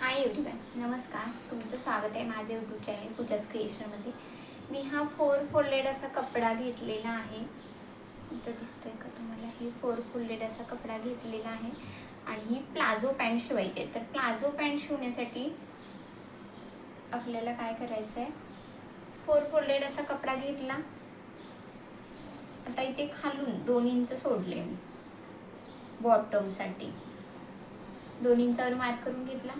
Hi everyone नमस्कार. तुमचं स्वागत आहे माझ्या यूट्यूब चॅनल पूजाच क्रिएशनमध्ये मी हा फोर फोल्डेड असा कपडा घेतलेला आहे. इथं दिसतोय का तुम्हाला? हे फोर फोल्डेड असा कपडा घेतलेला आहे. आणि ही प्लाझो पॅन्ट शिवायची आहे तर प्लाझो पॅन्ट शिवण्यासाठी आपल्याला काय करायचं आहे फोर फोल्डेड असा कपडा घेतला. आता इथे खालून दोन इंच सोडले मी. बॉटमसाठी दोन इंचावर मार्क करून घेतला.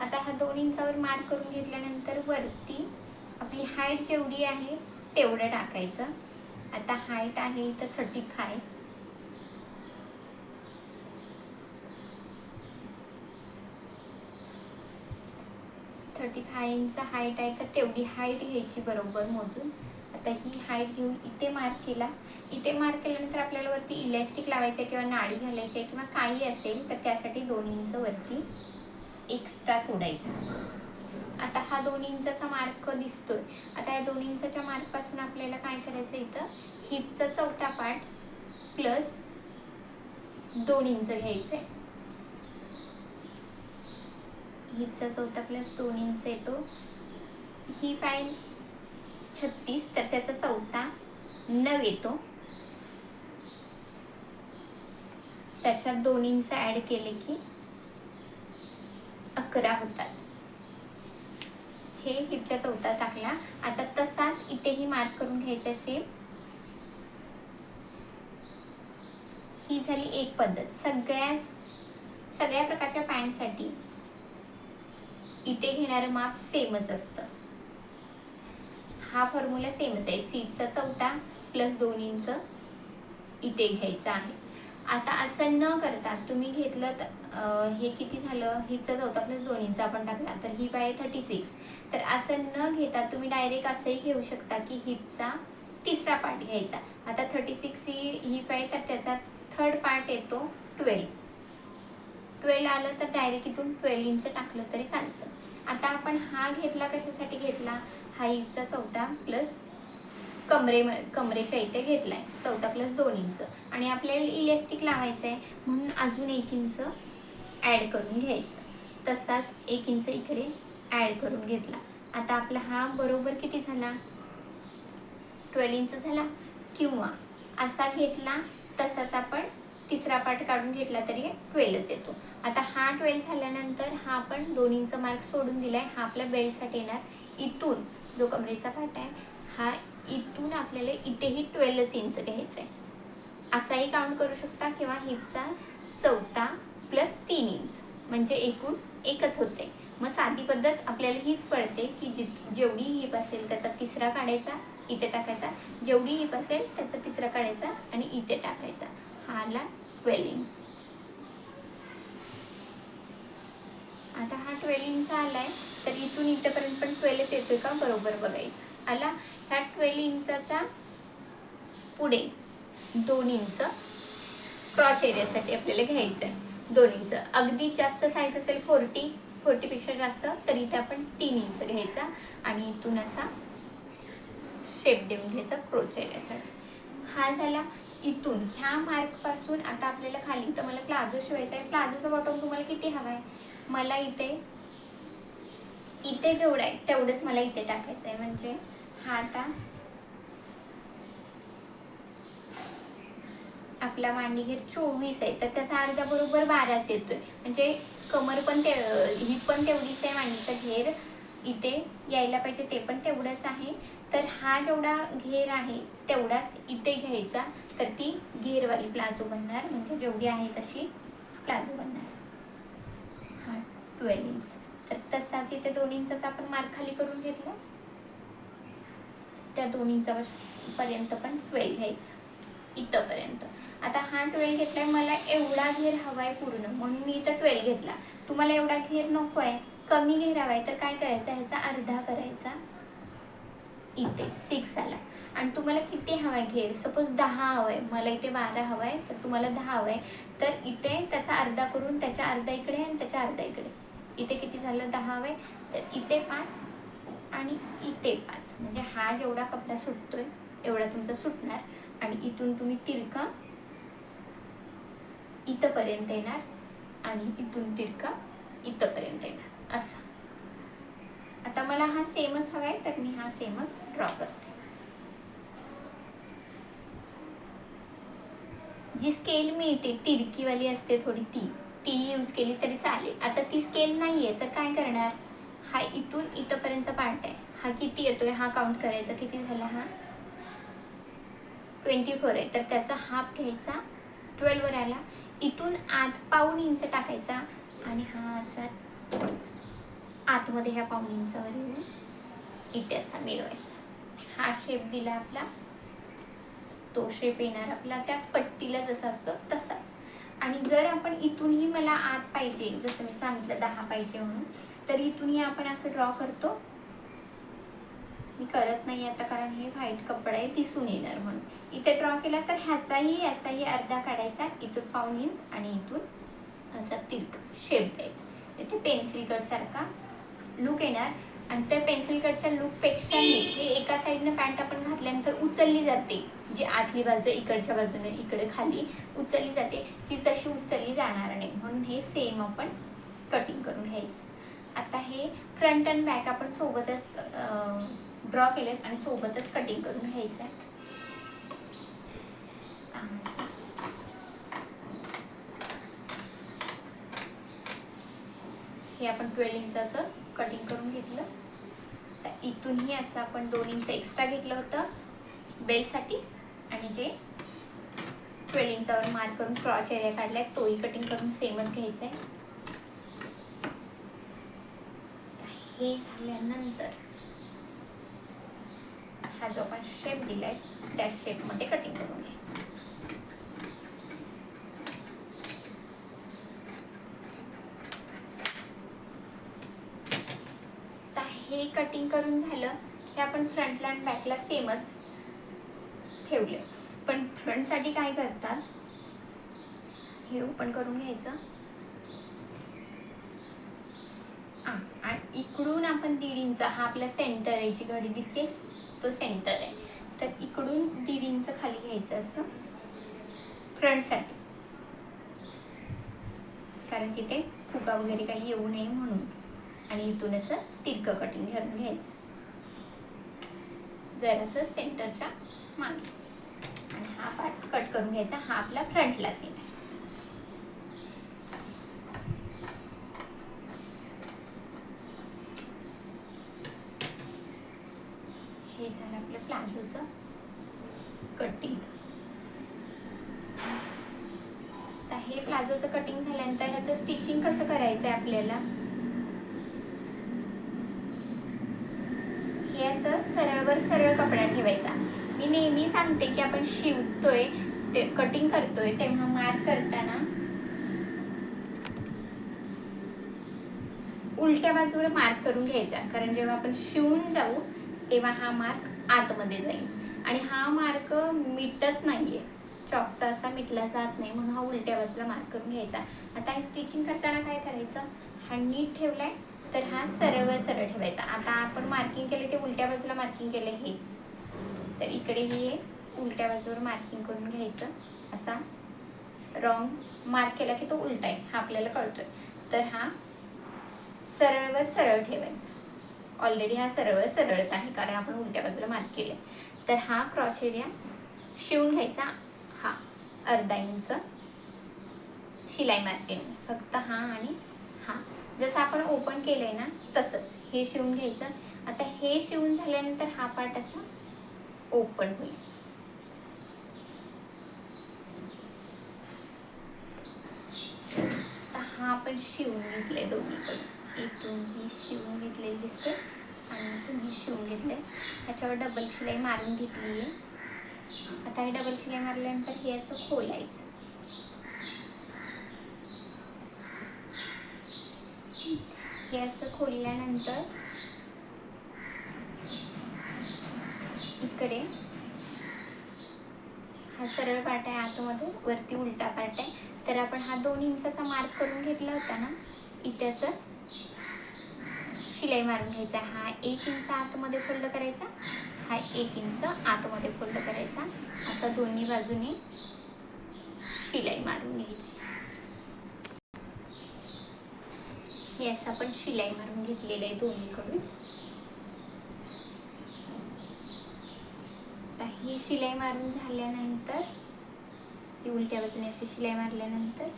आता हा दोन इंचावर मार्क करून घेतल्यानंतर वरती आपली हाईट जेवढी आहे तेवढं टाकायचं. आता हाईट आहे इथं thirty five thirty five inch height आहे तर तेवढी हाईट घ्यायची बरोबर मोजून. आता ही हाईट घेऊन इथे मार्क केला. इथे मार्क केल्यानंतर आपल्याला वरती इलॅस्टिक लावायचं आहे किंवा नाडी घालायची आहे किंवा काही असेल तर त्यासाठी दोन इंच वरती एक्स्ट्रा सोडायचं. आता हा दोन इंचाचा मार्क दिसतोय. आता या दोन इंचाच्या मार्कपासून आपल्याला काय करायचं इथं? हिपचा चौथा पार्ट प्लस दोन इंच घ्यायचं आहे हिपचा चौथा प्लस दोन इंच येतो. ही फाईल छत्तीस तर त्याचा चौथा नऊ येतो. त्याच्यात दोन ॲड ऍड केले की अकरा होतात. हे हिपच्या चौथा टाकला. आता तसाच इथेही मार्क करून घ्यायचा सेम ही झाली एक पद्धत. सगळ्या सगळ्या प्रकारच्या पॅन्टसाठी इथे घेणारं माप सेमच असतं. हा फॉर्म्युला सेमच आहे. सीटचा चौथा प्लस दोन इंच इथे घ्यायचा आहे. आता असं न करता तुम्ही घेतलं तर हे किती झालं? हिपचा चौथा प्लस दोन इंच आपण टाकला. तर हिप आहे थर्टी सिक्स तर असं न घेता तुम्ही डायरेक्ट असंही घेऊ शकता की हिपचा तिसरा पार्ट घ्यायचा. आता थर्टी सिक्स ही हिप आहे तर त्याचा थर्ड पार्ट येतो ट्वेल्व ट्वेल्व आलं तर डायरेक्ट इथून ट्वेल्व इंच टाकलं तरी चालतं. आता आपण हा घेतला कशासाठी घेतला? हा हिपचा चौथा प्लस कमरे कमरेच्या इथे घेतलाय. चौथा प्लस दोन इंच आणि आपल्याला इलेस्टिक लावायचं आहे म्हणून अजून एक इंच ॲड करून घ्यायचं. तसाच एक इंच इकडे ॲड करून घेतला. आता आपला हा बरोबर किती झाला? ट्वेल्व इंच झाला. किंवा असा घेतला तसाच आपण तिसरा पार्ट काढून घेतला तरी ट्वेल्वच येतो. आता हा ट्वेल्व झाल्यानंतर हा आपण दोन इंच मार्क सोडून दिलाय. हा आपल्या बेल्टसाठी येणार. इथून जो कमरेचा पार्ट आहे हा इथून आपल्याला इथेही ट्वेल्वच इंच घ्यायचं आहे. असाही काउंट करू शकता किंवा हिपचा चौथा प्लस तीन इंच म्हणजे एकूण एकच होते. मग साधी पद्धत आपल्याला हीच पडते की जि जेवढी हिप असेल त्याचा तिसरा काढायचा इथे टाकायचा. जेवढी हिप असेल त्याचा तिसरा काढायचा आणि इथे टाकायचा. हा आला ट्वेल्व इंच आता हा ट्वेल्व इंच आहे तर इथून इथेपर्यंत पण ट्वेल्वच येतोय का? बरोबर बघायचं. आला? ह्या ट्वेल्व इंचाचा पुढे दोन इंच क्रॉच एरियासाठी आपल्याला घ्यायचं आहे दोन इंच. अगदी जास्त साईज असेल फोर्टी फोर्टीपेक्षा जास्त तर इथे आपण तीन इंच घ्यायचा आणि इथून असा शेप देऊन घ्यायचा क्रोच एरियासाठी. हा झाला इथून. ह्या मार्कपासून आता आपल्याला खाली तर मला प्लाझो शिवायचा आहे. प्लाझोचा बॉटम तुम्हाला किती हवा आहे मला इथे इथे जेवढं आहे तेवढंच मला इथे टाकायचं आहे म्हणजे हा आता आपला मांडी घेर चोवीस आहे. तर त्याचा अर्धा बरोबर बाराच येतोय. म्हणजे कमर पण ते ही पण तेवढीच आहे मांडीचा घेर. इथे यायला पाहिजे ते पण तेवढंच आहे. तर हा जेवढा घेर आहे तेवढाच इथे घ्यायचा. तर ती घेरवाली प्लाझो बनणार. म्हणजे जेवढी आहे तशी प्लाझो बनणार हा ट्वेल्व इंच तर इथे दोन इंचाचा आपण मार्क खाली करून घेतला. त्या दोन इंचापर्यंत पण ट्वेल घ्यायचं. इथंपर्यंत. आता हा ट्वेल्व घेतलाय मला एवढा घेर हवाय पूर्ण. म्हणून मी इथं ट्वेल्व घेतला. तुम्हाला एवढा घेर नको आहे कमी घेर हवाय तर काय करायचं? ह्याचा अर्धा करायचा. इथे सिक्स आला. आणि तुम्हाला किती हवाय घेर? सपोज दहा हवाय. मला इथे बारा हवाय तर तुम्हाला दहा हवाय. तर इथे त्याचा अर्धा करून त्याच्या अर्धा इकडे आणि त्याच्या अर्धा इकडे. इथे किती झालं? दहावे तर इथे पाच आणि इथे पाच. म्हणजे हा जेवढा कपडा सुटतोय एवढा तुमचा सुटणार. आणि इथून तुम्ही तिरका इथंपर्यंत येणार आणि इथून तिरका इथंपर्यंत येणार. असं. आता मला हा सेमच हवा आहे तर मी हा सेमच ड्रॉ करते. जी स्केल मिळते तिरकीवाली असते थोडी ती. ती यूज केली तरी चालेल. आता ती स्केल नाही आहे तर काय करणार? हा इथून इथंपर्यंतचा पार्ट आहे. हा किती येतोय हा काउंट करायचा किती झाला हा? ट्वेंटी फोर आहे. तर त्याचा हाफ घ्यायचा ट्वेल्ववर आला. इथून आत पाऊन इंच टाकायचा आणि हा असा आतमध्ये ह्या पाऊन इंचावर येऊन इथे असा मिळवायचा. हा शेप दिला आपला. तो शेप येणार आपला. त्या पट्टीला जसा असतो तसाच. आणि जर आपण इथूनही मला आत पाहिजे जसं मी सांगितलं दहा पाहिजे म्हणून तर इथूनही आपण असं ड्रॉ करतो. मी करत नाही आता कारण हे व्हाईट कपडा आहे दिसून येणार म्हणून. इथे ड्रॉ केला तर ह्याचाही याचाही अर्धा काढायचा इथून पाऊन इंच आणि इथून असा तिरक शेप द्यायचा. इथे पेन्सिल कट सारखा लुक येणार. आणि त्या पेन्सिल कटच्या लुकपेक्षाही हे एका साईडनं पॅन्ट आपण घातल्यानंतर उचलली जाते. जी आतली बाजू इकडच्या बाजूने इकडे खाली उचलली जाते ती तशी उचलली जाणार नाही. म्हणून हे सेम आपण कटिंग करून घ्यायचं. आता हे फ्रंट अँड बॅक आपण सोबतच ड्रॉ केलेत आणि सोबतच कटिंग करून घ्यायचं आहे. हे आपण ट्वेल्व इंचाचं कटिंग करून घेतलं. तर इथूनही असं आपण दोन इंच एक्स्ट्रा घेतलं होतं. बेल्टसाठी आणि जे ट्वेल्व इंचावर मार्क करून क्रॉच एरिया काढलाय तोही कटिंग करून सेमच घ्यायचा आहे हे झाल्यानंतर हा जो आपण शेप दिलाय त्या शेपमध्ये कटिंग करून घ्यायचं. हे कटिंग करून झालं हे आपण फ्रंटला आणि बॅकला सेमच ठेवले. पण फ्रंटसाठी काय करतात? हे ओपन करून घ्यायचं. आणि इकडून आपण दीड इंच हा आपला सेंटर आहे जी घडी दिसते तो सेंटर आहे. तर इकडून दीड इंच खाली घ्यायचं असं. फ्रंटसाठी. कारण तिथे फुगा वगैरे काही येऊ नये म्हणून. आणि इथून असं तिरकं कटिंग घालून घ्यायचं. जरासं सेंटरच्या मागे. आणि हा पार्ट कट करून घ्यायचा. हा आपला फ्रंटलाच येईल हे झालं आपलं प्लाझोचं कटिंग आता हे प्लाझोचं कटिंग झाल्यानंतर ह्याचं स्टिचिंग कसं करायचं आहे आपल्याला? हे असं सरळवर सरळ कपडा ठेवायचा. नेहमी सांगते की आपण शिवतोय ते कटिंग करतोय तेव्हा मार्क करताना उलट्या बाजूवर मार्क करून घ्यायचा. कारण जेव्हा आपण शिवून जाऊ तेव्हा हा मार्क आतमध्ये जाईल. आणि हा मार्क मिटत नाहीये. चॉकचा असा मिटला जात नाही म्हणून हा उलट्या बाजूला मार्क करून घ्यायचा. आता हे स्टिचिंग करताना काय करायचं? हा नीट ठेवलाय तर हा सरळ सरळ ठेवायचा. आता आपण मार्किंग केले ते उलट्या बाजूला मार्किंग केले हे. तर इकडेही उलट्या बाजूवर मार्किंग करून घ्यायचं. असा रॉंग मार्क केला की तो उलटा आहे हा आपल्याला कळतोय. तर हा सरळवर सरळ ठेवायचा. ऑलरेडी हा सरळवर सरळच आहे कारण आपण उलट्या बाजूला मार्क केले तर हा क्रॉच एरिया शिवून घ्यायचा. हा अर्धा इंच शिलाई मार्जिन फक्त हा आणि हा. जसं आपण ओपन केलंय ना तसंच. हे शिवून घ्यायचं. आता हे शिवून झाल्यानंतर हा पार्ट असा ओपन होईल. हा आपण शिवून घेतलंय दोन्हीकडे. इथून ही शिवून घेतलेली दिसते आणि तुम्ही शिवून घेतलंय. ह्याच्यावर डबल शिलाई मारून घेतली आहे. आता हे डबल शिलाई मारल्यानंतर हे असं खोलायचं. हे असं खोलल्यानंतर इकडे हा सरळ पार्ट आहे आतमध्ये. वरती उलटा पार्ट आहे. तर आपण हा दोन इंचाचा मार्क करून घेतला होता ना? इथे असं शिलाई मारून घ्यायचा. हा एक इंच आतमध्ये फोल्ड करायचा. हा एक इंच आतमध्ये फोल्ड करायचा. असा दोन्ही बाजूने शिलाई मारून घ्यायची. हे असं आपण शिलाई मारून घेतलेलं आहे दोन्हीकडून आता ही शिलाई मारून झाल्यानंतर ही उलट्या बाजूने अशी शिलाई मारल्यानंतर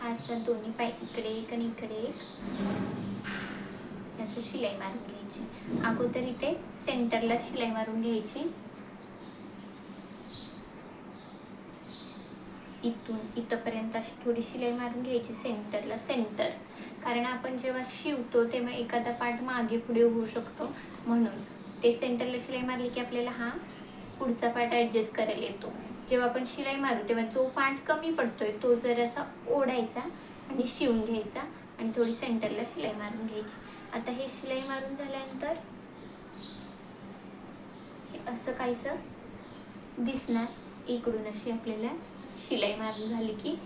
हा असा दोन्ही पाय इकडे एक आणि इकडे एक असं शिलाई मारून घ्यायची. अगोदर इथे सेंटरला शिलाई मारून घ्यायची. इथून इथपर्यंत अशी थोडी शिलाई मारून घ्यायची सेंटरला सेंटर. कारण आपण जेव्हा शिवतो तेव्हा एखादा पार्ट मागे पुढे होऊ शकतो. म्हणून ते सेंटरला शिलाई मारली की आपल्याला हा पुढचा पार्ट ॲडजस्ट करायला येतो. जेव्हा आपण शिलाई मारू तेव्हा जो पार्ट कमी पडतोय तो जरासा ओढायचा आणि शिवून घ्यायचा आणि थोडी सेंटरला शिलाई मारून घ्यायची. आता हे शिलाई मारून झाल्यानंतर हे असं काहीसं दिसणार. इकडून अशी आपल्याला शिलाई मारून झाली की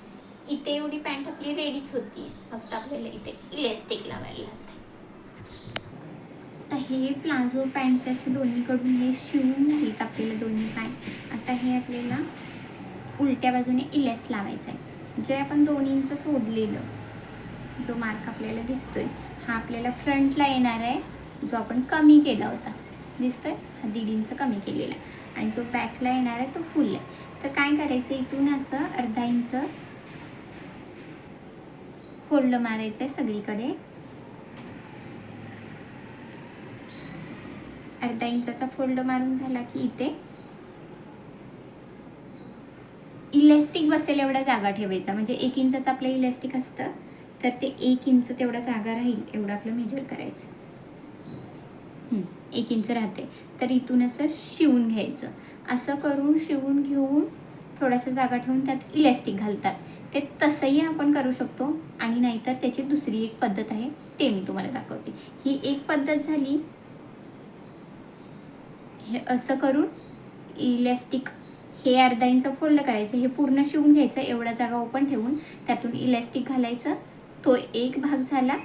इथे एवढी पॅन्ट आपली रेडीच होती. फक्त आपल्याला इथे इलेस्टिक लावायला लागते. आता हे प्लाझो पॅन्टचे असे दोन्हीकडून हे शिवून नाहीत आपल्याला दोन्ही पाय. आता हे आपल्याला उलट्या बाजूने इलेस लावायचं आहे. जे आपण दोन इंच सोडलेलं जो मार्क आपल्याला दिसतोय हा आपल्याला फ्रंटला येणार आहे जो आपण कमी केला होता. दिसतोय? हा दीड इंच कमी केलेला आहे. आणि जो बॅकला येणार आहे तो फुल आहे. तर काय करायचं? इथून असं अर्धा इंच फोल्ड मारायचं आहे सगळीकडे. अर्धा इंचाचा फोल्ड मारून झाला की इथे. इलेस्टिक बसेल एवढा जागा ठेवायचा म्हणजे एक इंचाचं आपलं इलेस्टिक असतं तर ते एक इंच तेवढा जागा राहील एवढं आपलं मेजर करायचं. एक इंच राहते. तर इथून असं शिवून घ्यायचं. असं करून शिवून घेऊन थोडासा जागा ठेवून त्यात इलॅस्टिक घालतात. ते तसंही आपण करू शकतो आणि नाहीतर त्याची दुसरी एक पद्धत आहे ते मी तुम्हाला दाखवते. ही एक पद्धत झाली हे असं करून इलॅस्टिक हे अर्धा इंच फोल्ड करायचं हे पूर्ण शिवून घ्यायचं एवढा जागा ओपन ठेवून त्यातून इलॅस्टिक घालायचं. तो एक भाग झाला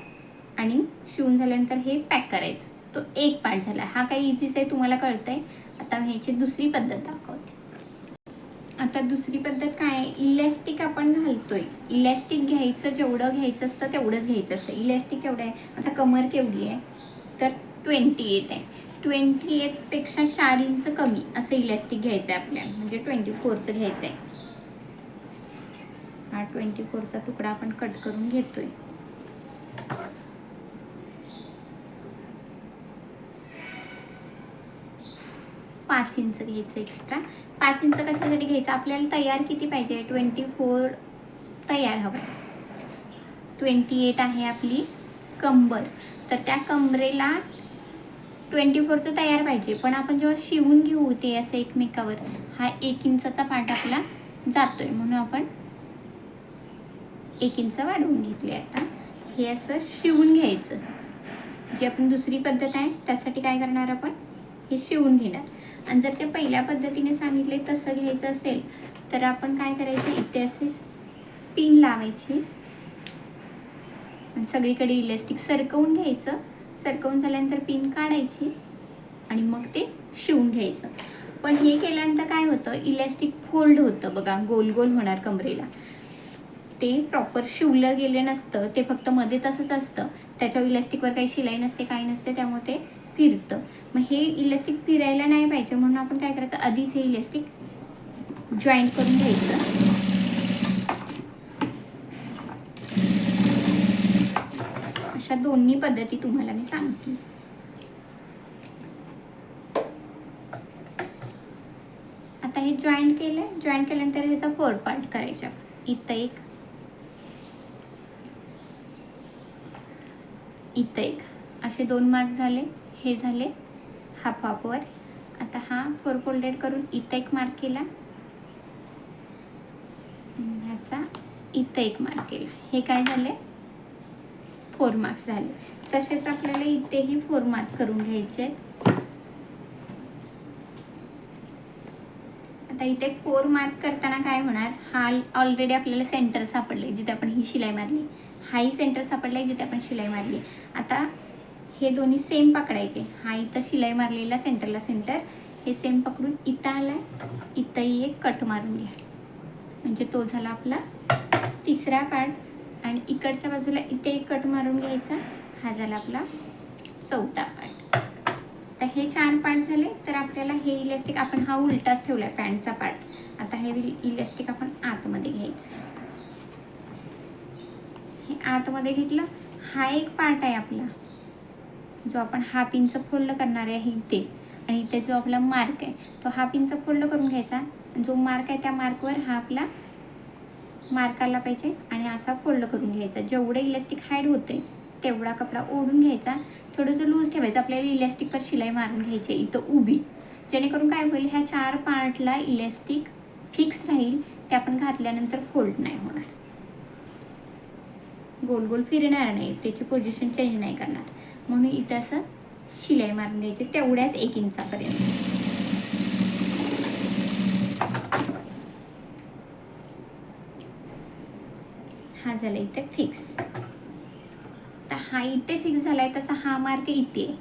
आणि शिवून झाल्यानंतर हे पॅक करायचं. तो एक पार्ट झाला. हा काही इझीच आहे तुम्हाला कळतंय. आता ह्याची दुसरी पद्धत दाखवते. आता दुसरी पद्धत काय? आहे इलॅस्टिक आपण घालतोय. इलॅस्टिक घ्यायचं जेवढं घ्यायचं असतं तेवढंच घ्यायचं असतं. इलॅस्टिक एवढं आहे. आता कमर केवढी आहे? तर ट्वेंटी एट आहे. ट्वेंटी एटपेक्षा चार इंच कमी असं इलॅस्टिक घ्यायचं आहे आपल्याला म्हणजे ट्वेंटी फोरचं घ्यायचं आहे हा ट्वेंटी फोरचा तुकडा आपण कट करून घेतोय. पाच इंच घ्यायचं एक्स्ट्रा पाच इंच कशासाठी घ्यायचं? आपल्याला तयार किती पाहिजे? ट्वेंटी फोर तयार हवं. ट्वेंटी एट आहे आपली कंबर. तर त्या कमरेला ट्वेंटी फोरचं तयार पाहिजे. पण आपण जेव्हा शिवून घेऊ ते असं एकमेकावर हा एक इंचाचा पार्ट आपला जातोय. म्हणून आपण एक इंच वाढवून घेतले आता. हे असं शिवून घ्यायचं. जी आपण दुसरी पद्धत आहे त्यासाठी काय करणार आपण? हे शिवून घेणार. आणि जर ते पहिल्या पद्धतीने सांगितले तसं घ्यायचं असेल तर आपण काय करायचं? इथे असे पिन लावायची. आणि सगळीकडे इलेस्टिक सरकवून घ्यायचं. सरकवून झाल्यानंतर पिन काढायची आणि मग ते शिवून घ्यायचं. पण हे केल्यानंतर काय होतं? इलॅस्टिक फोल्ड होतं बघा गोल गोल होणार कमरेला. ते प्रॉपर शिवलं गेले नसतं ते फक्त मध्ये तसंच असतं. त्याच्यावर इलॅस्टिकवर काही शिलाई नसते काही नसते त्यामुळे ते फिरतं. मग हे इलॅस्टिक फिरायला नाही पाहिजे म्हणून आपण काय करायचं? आधीच हे इलॅस्टिक जॉईंट करून घ्यायचं. अशा दोन्ही पद्धती तुम्हाला मी सांगते. आता हे जॉईंट केलं. जॉईंट केल्यानंतर ह्याचा फोर पार्ट करायचा. इथं एक. इथं एक. असे दोन मार्क झाले. हे झाले. हाफ हाफवर आता हा फोर फोल्डेड करून इथं एक मार्क केला. ह्याचा इथं एक मार्क केला. हे काय झाले? फोर मार्क्स झाले. तसेच आपल्याला इथेही फोर मार्क करून घ्यायचे आता इथे फोर मार्क करताना काय होणार? हा ऑलरेडी आपल्याला सेंटर सापडले जिथे आपण ही शिलाई मारली. हाही सेंटर सापडलाय जिथे आपण शिलाई मारली. आता हे दोन्ही सेम पकडायचे. हा इथं शिलाई मारलेला सेंटरला सेंटर हे सेम पकडून इथं आलाय. इथंही एक कट मारून घ्या. म्हणजे तो झाला आपला तिसरा पार्ट आणि इकडच्या बाजूला इथे एक कट मारून घ्यायचा. हा झाला आपला चौथा पार्ट तर हे चार पार्ट झाले तर आपल्याला हे इलेस्टिक आपण हा उलटाच ठेवला आहे पॅन्टचा पार्ट आता हे इलेस्टिक आपण आतमध्ये घ्यायचं. हे आतमध्ये घेतलं हा एक पार्ट आहे आपला. जो आपण हा पिनचं फोल्ड करणार आहे इथे. आणि इथे जो आपला मार्क आहे तो हा पिनचा फोल्ड करून घ्यायचा. जो मार्क आहे त्या मार्कवर हा आपला मार्क आला पाहिजे आणि असा फोल्ड करून घ्यायचा. जेवढं इलॅस्टिक हाईड होते तेवढा कपडा ओढून घ्यायचा. थोडंसं लूज ठेवायचं आपल्याला इलॅस्टिकवर शिलाई मारून घ्यायची इथं उभी. जेणेकरून काय होईल ह्या चार पार्टला इलॅस्टिक फिक्स राहील ते आपण घातल्यानंतर फोल्ड नाही होणार. गोल गोल फिरणार नाही त्याची पोझिशन चेंज नाही करणार. म्हणून इथं असं शिलाई मारून घ्यायची तेवढ्याच एक इंचापर्यंत. हा झाला इथे फिक्स तर हा इथे फिक्स झालाय तसा हा मार्क इथे आहे.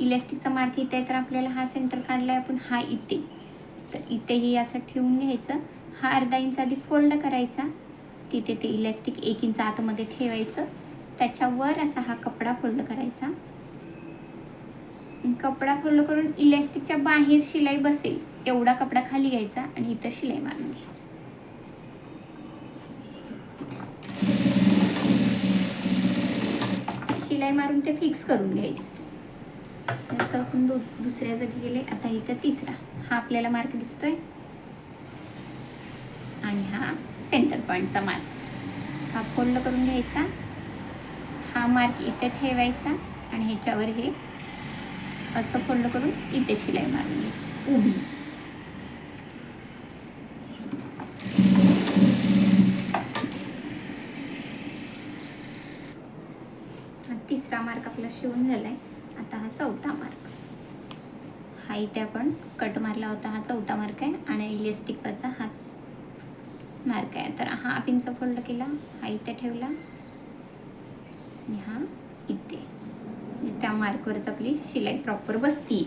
इलॅस्टिकचा मार्क इथे आहे तर आपल्याला हा सेंटर काढलाय आपण हा इथे. तर इथेही असं ठेवून घ्यायचं. हा अर्धा इंच आधी फोल्ड करायचा. तिथे ते इलॅस्टिक एक इंच आतमध्ये ठेवायचं. त्याच्यावर असा हा कपडा फोल्ड करायचा. कपडा फोल्ड करून इलॅस्टिकच्या बाहेर शिलाई बसेल. एवढा कपडा खाली घ्यायचा आणि इथं शिलाई मारून घ्यायची शिलाई मारून ते फिक्स करून घ्यायचं. असं आपण दु दुसऱ्या जागी गेले. आता इथं तिसरा. हा आपल्याला मार्क दिसतोय. आणि हा सेंटर पॉईंटचा मार्क हा फोल्ड करून घ्यायचा. हा मार्क इथे ठेवायचा. आणि ह्याच्यावर हे असं फोल्ड करून इथे शिलाई मारून घ्यायची. उभी हा तिसरा मार्क आपला शिवून झालाय. आता हा चौथा मार्क हा इथे आपण कट मारला होता हा चौथा मार्क आहे आणि इलेस्टिकवरचा हा मार्क आहे. तर हा पिनचा फोल्ड केला हा इथे ठेवला. आणि हा इथे. त्या मार्कवरच आपली शिलाई प्रॉपर बसती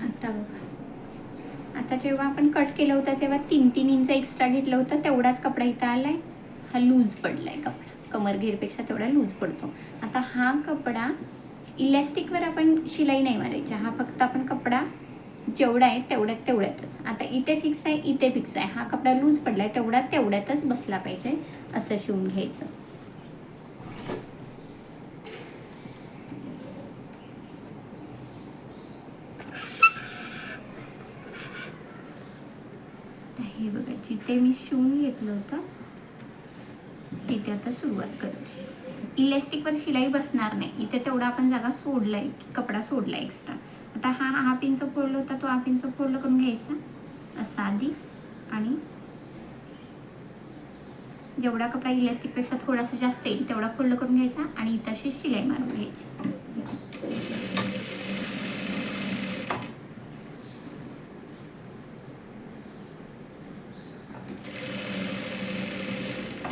आता बघा आता जेव्हा आपण कट केलं होतं तेव्हा तीन तीन इंच एक्स्ट्रा घेतलं होतं तेवढाच कपडा इथं आलाय. हा लूज पडलाय कपडा. कमर घेरपेक्षा तेवढा लूज पडतो. आता हा कपडा इलॅस्टिकवर आपण शिलाई नाही मारायची. हा फक्त आपण कपडा जेवढा आहे तेवढ्यात तेवढ्यातच. आता इथे फिक्स आहे इथे फिक्स आहे. हा कपडा लूज पडला आहे तेवढा तेवढ्यातच बसला पाहिजे असं शिवून घ्यायचं आता हे जिथे मी शिवून घेतलं होतं. तिथे आता सुरुवात करते. इलेस्टिकवर शिलाई बसणार नाही. इथे तेवढा आपण जागा सोडलाय. कपडा सोडलाय एक्स्ट्रा आता हा हा पिंच फोडलं होता तो हा पिंच फोल्ड करून घ्यायचा. असा आधी. आणि जेवढा कपडा इलेस्टिकपेक्षा थोडासा जास्त येईल तेवढा फोल्ड करून घ्यायचा आणि इथं अशी शिलाई मारून घ्यायची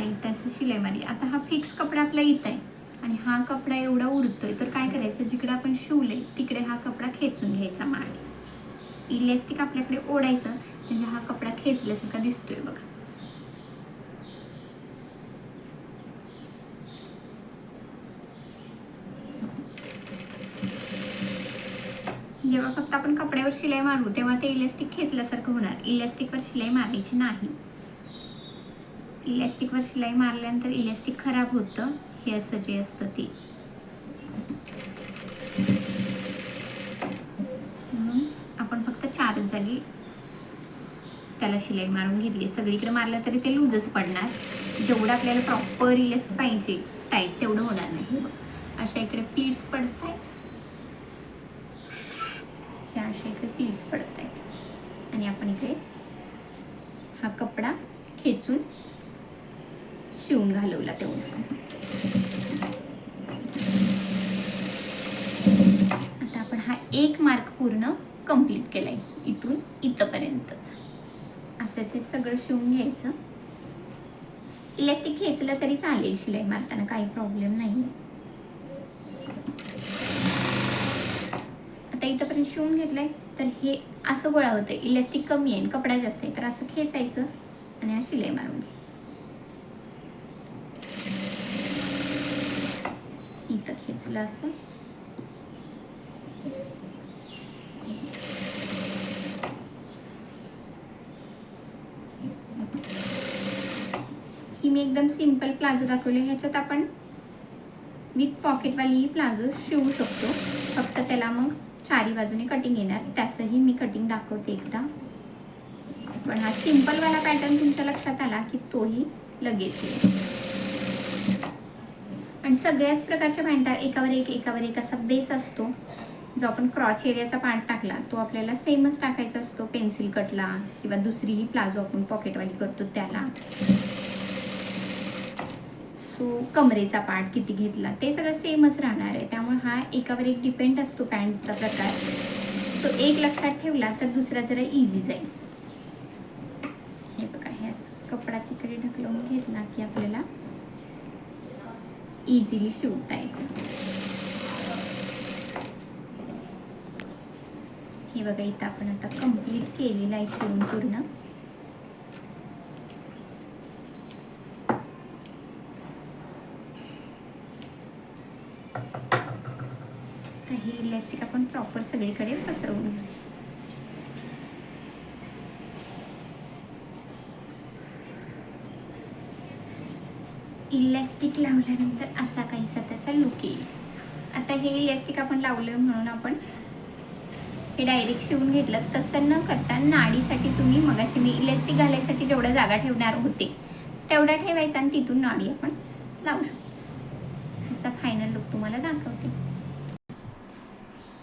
इथं अशी शिलाई मारली आता हा फिक्स कपडा आपला इथं आहे. आणि हा कपडा एवढा उरतोय तर काय करायचं? जिकडे आपण शिवले तिकडे हा कपडा खेचून घ्यायचा मागे. इलेस्टिक आपल्याकडे ओढायचं म्हणजे हा कपडा खेचल्यासारखा दिसतोय बघा. जेव्हा फक्त आपण कपड्यावर शिलाई मारू तेव्हा ते इलेस्टिक खेचल्यासारखं होणार. इलेस्टिकवर शिलाई मारायची नाही. इलॅस्टिकवर शिलाई मारल्यानंतर इलॅस्टिक खराब होतं हे असं जे असतं ते. म्हणून आपण फक्त चारच जागी त्याला शिलाई मारून घेतली. सगळीकडे मारलं तरी ते लूजच पडणार. जेवढं आपल्याला प्रॉपर इलेस्ट पाहिजे टाईट तेवढं होणार नाही. अशा इकडे प्लीट्स पडत आहेत ह्या अशा इकडे प्लीट्स पडत आहेत आणि आपण इकडे हा कपडा खेचून शिवून घालवला तेवढा. आता आपण हा एक मार्क पूर्ण कंप्लीट केलाय इथून इथपर्यंतच. असंच हे सगळं शिवून घ्यायचं. इलेस्टिक खेचलं तरी चालेल शिलाई मारताना काही प्रॉब्लेम नाही आता इथंपर्यंत शिवून घेतलंय तर हे असं गोळा होतं. इलेस्टिक कमी आहे कपडा जास्त आहे तर असं खेचायचं आणि हा शिलाई मारून घ्यायचं. इथं असं ही मी एकदम सिंपल प्लाझो दाखवले ह्याच्यात आपण विथ पॉकेटवाली प्लाझो शिवू शकतो. फक्त त्याला मग चारी बाजूने कटिंग येणार. त्याचंही मी कटिंग दाखवते एकदा. पण हा सिंपलवाला पॅटर्न तुमच्या लक्षात आला की तोही लगेच येईल. आणि सगळ्याच प्रकारच्या पॅन्टा एकावर एक एकावर एक असा बेस असतो. जो आपण क्रॉच एरियाचा पार्ट टाकला तो आपल्याला सेमच टाकायचा असतो. पेन्सिल कटला किंवा दुसरीही प्लाझो आपण पॉकेटवाली करतो त्याला. सो कमरेचा पार्ट किती घेतला ते सगळं सेमच राहणार आहे. त्यामुळे हा एकावर एक डिपेंड असतो पॅन्टचा प्रकार. तो एक लक्षात ठेवला तर दुसरा जरा इझी जाईल. हे बघा हे असं कपडा तिकडे ढकलवून घेतला की आपल्याला इझिली शिवता येतं हे बघा इथं आपण आता कंप्लीट केलेलं आहे शिवून पूर्ण तर हे इलॅस्टिक आपण प्रॉपर सगळीकडे पसरवून इलॅस्टिक लावल्यानंतर असा काहीसा त्याचा लुक येईल. आता हे इलॅस्टिक आपण लावलं म्हणून आपण हे डायरेक्ट शिवून घेतलं. तसं न करता नाडीसाठी तुम्ही मगाशी मी इलॅस्टिक घालायसाठी जेवढं जागा ठेवणार होते तेवढा ठेवायचा आणि तिथून नाडी आपण लावू शकतो. ह्याचा फायनल लुक तुम्हाला दाखवते.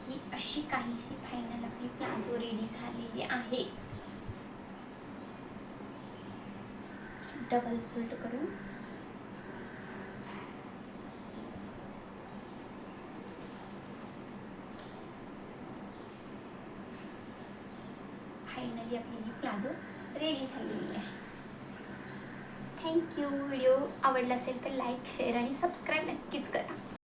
ही अशी काहीशी फायनल आपली प्लाझो रेडी झालेली आहे. डबल फोल्ड करून फायनली आपली ही प्लाझो रेडी झालेली आहे. थँक्यू व्हिडिओ आवडला असेल तर लाईक शेअर आणि सबस्क्राईब नक्कीच करा.